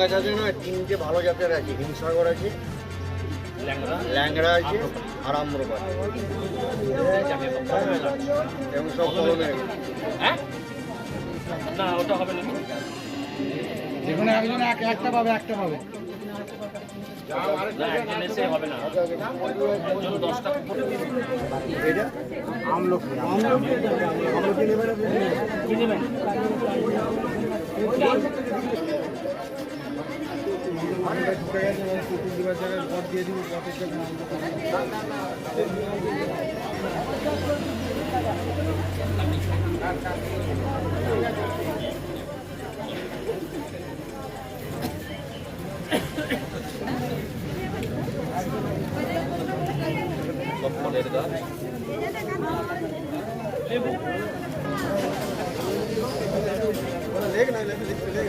গাছ আছে না তিনটে ভালো জাতের আছে হিমসাগর আছে ল্যাংড়া আছে আর আম্রপালি। এবং সব কলমের হ্যাঁ না ওটা হবে না যেখানে একজন এক একটা পাবে একটা পাবে। আমলকি। নেবেন আমরা ঢুকে গেছে এবার কুকুর দিবার জায়গায় ভর দিয়ে দিব ভোটের জন্য সব ফলের গাছ লেবু লেখ না লেখ লিখতে লেখ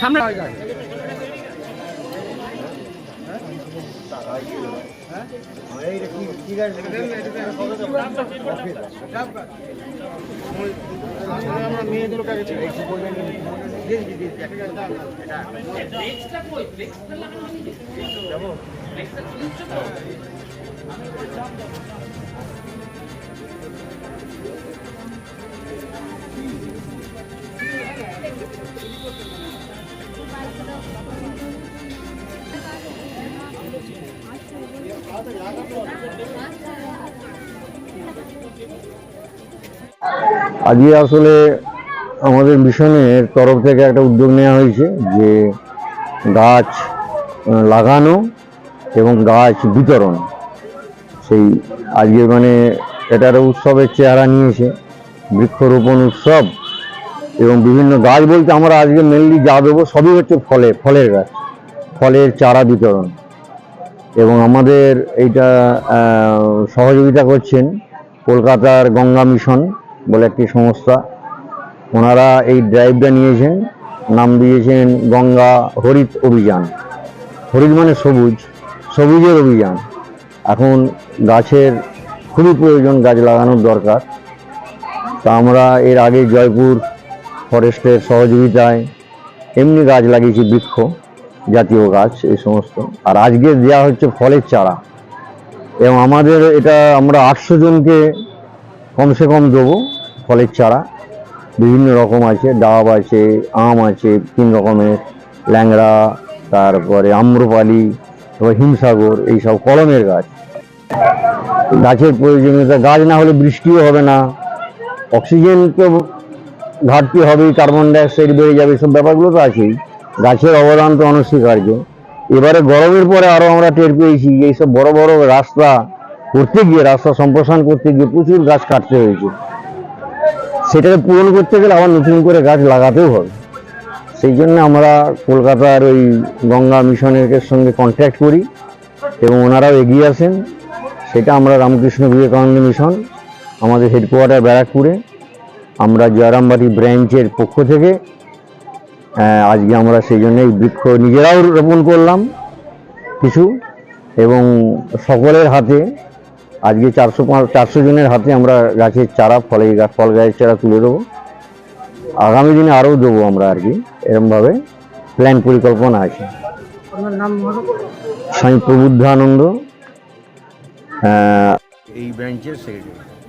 সামনে আমরা মেয়েদের কাছে ছিল। আজকে আসলে আমাদের মিশনের তরফ থেকে একটা উদ্যোগ নেওয়া হয়েছে যে গাছ লাগানো এবং গাছ বিতরণ। সেই আজকে মানে এটার উৎসবের চেহারা নিয়েছে, বৃক্ষরোপণ উৎসব এবং বিভিন্ন গাছ বলতে আমরা আজকে মেনলি যা দেবো সবই হচ্ছে ফলে, ফলের গাছ, ফলের চারা বিতরণ। এবং আমাদের এইটা সহযোগিতা করছেন কলকাতার গঙ্গা মিশন বলে একটি সংস্থা। ওনারা এই ড্রাইভটা নিয়েছেন, নাম দিয়েছেন গঙ্গা হরিত অভিযান। হরিত মানে সবুজ, সবুজের অভিযান। এখন গাছের খুবই প্রয়োজন গাছ লাগানোর দরকার। তা আমরা এর আগে জয়পুর ফরেস্টের সহযোগিতায় এমনি গাছ লাগিয়েছি বৃক্ষ। জাতীয় গাছ, এই সমস্ত। আর আজকে দেওয়া হচ্ছে ফলের চারা। এবং আমাদের এটা আমরা আটশো জনকে কমসে কম দেবো ফলের চারা। বিভিন্ন রকম আছে, ডাব আছে, আম আছে, তিন রকমের, ল্যাংড়া, তারপরে আম্রপালি, তারপর হিমসাগর এইসব কলমের গাছ। গাছের প্রয়োজনীয়তা, গাছ না হলে বৃষ্টিও হবে না। অক্সিজেন তো ঘাটতি হবেই, কার্বন ডাইঅক্সাইড বেড়ে যাবে সব ব্যাপারগুলো তো আছেই। গাছের অবদান তো অনস্বীকার্য। এবারে গরমের পরে আরও আমরা টের পেয়েছি এইসব বড় বড় রাস্তা করতে গিয়ে, রাস্তা সম্প্রসারণ করতে গিয়ে প্রচুর গাছ কাটতে হয়েছে। সেটাকে পূরণ করতে গেলে আবার নতুন করে গাছ লাগাতেও হবে। সেই জন্য আমরা কলকাতার ওই গঙ্গা মিশনের সঙ্গে কন্ট্যাক্ট করি এবং ওনারাও এগিয়ে আসেন। সেটা আমরা রামকৃষ্ণ বিবেকানন্দ মিশন, আমাদের হেডকোয়ার্টার ব্যারাকপুরে। আমরা জয়রামবাটি ব্রাঞ্চের পক্ষ থেকে আজকে আমরা সেই জন্য এই বৃক্ষ নিজেরাও রোপণ করলাম কিছু এবং সকলের হাতে আজকে চারশো পাঁচ চারশো জনের হাতে আমরা গাছের চারা ফলে গাছ ফল গাছের চারা তুলে দেবো। আগামী দিনে আরও দেবো আমরা আর কি এরমভাবে প্ল্যান পরিকল্পনা আছে। স্বামী প্রবুদ্ধানন্দ আহ, এই ব্রাঞ্চের সেক্রেটারি